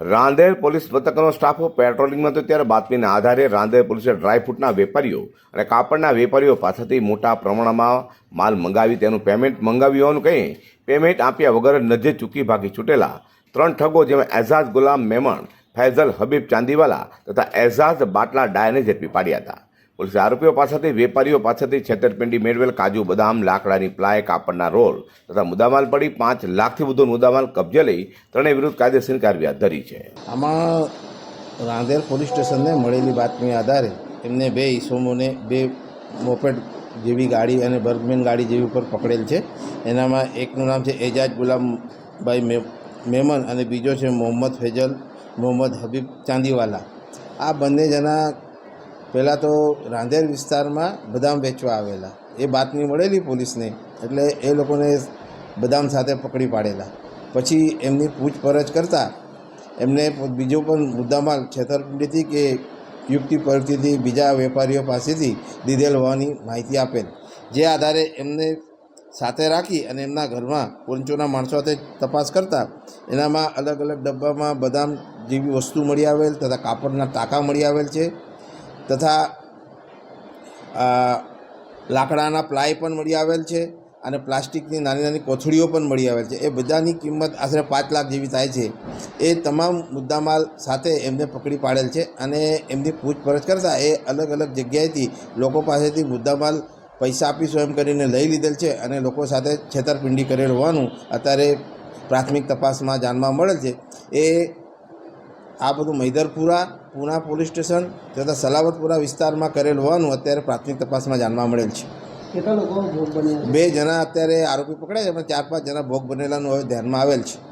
Rander police મથકનો staff પેટ્રોલિંગમાં હતો ત્યારે બાતમીના આધારે રાંદેર પોલીસે ડ્રાયફ્રૂટના વેપારીઓ અને કાપડના વેપારીઓ પાસેથી મોટા પ્રમાણમાં માલ મંગાવી તેનું પેમેન્ટ મંગાવ્યું હોવાનું કહી પેમેન્ટ આપ્યા વગર નજે ચૂકી ભાગી છૂટેલા ત્રણ ઠગો જેમાં એઝાઝ ગુલામ મેમણ, ફૈઝલ હબીબ ચાંદીવાલા તથા એઝાઝ બાટલા ડાયને ઝડપી પાડ્યા હતા. પોલીસે આરોપીઓ પાસેથી, વેપારીઓ પાસેથી છેતરપિંડી મેળવેલ કાજુ, બદામ, લાકડાની પ્લાય, કાપડના રોલ તથા મુદ્દામાલ પડી પાંચ લાખથી વધુ મુદ્દામાલ કબજે લઈ ત્રણેય વિરુદ્ધ કાયદેસરની કાર્યવાહી હાથ ધરી છે. આમાં રાંદેર પોલીસ સ્ટેશનને મળેલી બાતમી આધારે એમને બે ઈસમોને, બે મોપેડ જેવી ગાડી અને બર્ગમેન ગાડી જેવી ઉપર પકડેલ છે. એનામાં એકનું નામ છે એજાજ ગુલામભાઈ મેમન અને બીજો છે મોહમ્મદ ફેજલ, મોહમ્મદ હબીબ ચાંદીવાલા. આ બંને જણા પહેલાં તો રાંદેર વિસ્તારમાં બદામ વેચવા આવેલા. એ બાતમી મળેલી પોલીસને, એટલે એ લોકોને બદામ સાથે પકડી પાડેલા. પછી એમની પૂછપરછ કરતાં એમને બીજો પણ મુદ્દામાલ છેતરપિંડીથી કે યુક્તિ પરથી બીજા વેપારીઓ પાસેથી લીધેલ હોવાની માહિતી આપેલ. જે આધારે એમને સાથે રાખી અને એમના ઘરમાં પંચોના માણસો સાથે તપાસ કરતા એનામાં અલગ અલગ ડબ્બામાં બદામ જેવી વસ્તુ મળી આવેલ તથા કાપડના ટાંકા મળી આવેલ છે. તથા લાકડાના પ્લાય પણ મળી આવેલ છે અને પ્લાસ્ટિકની નાની નાની કોથળીઓ પણ મળી આવેલ છે. એ બધાની કિંમત આશરે પાંચ લાખ જેવી થાય છે. એ તમામ મુદ્દામાલ સાથે એમને પકડી પાડેલ છે અને એમની પૂછપરછ કરતાં એ અલગ અલગ જગ્યાએથી લોકો પાસેથી મુદ્દામાલ પૈસા આપીશું એમ કરીને લઈ લીધેલ છે અને લોકો સાથે છેતરપિંડી કરેલ હોવાનું અત્યારે પ્રાથમિક તપાસમાં જાણવા મળેલ છે. એ આ બધું મૈદરપુરા પૂના પોલીસ સ્ટેશન તથા સલાવતપુરા વિસ્તારમાં કરેલ હોવાનું અત્યારે પ્રાથમિક તપાસમાં જાણવા મળેલ છે. કેટલા લોકો ભોગ બન્યા બે જણા અત્યારે આરોપી પકડાય છે પણ ચાર પાંચ જણા ભોગ બનેલાનું હવે ધ્યાનમાં આવેલ છે.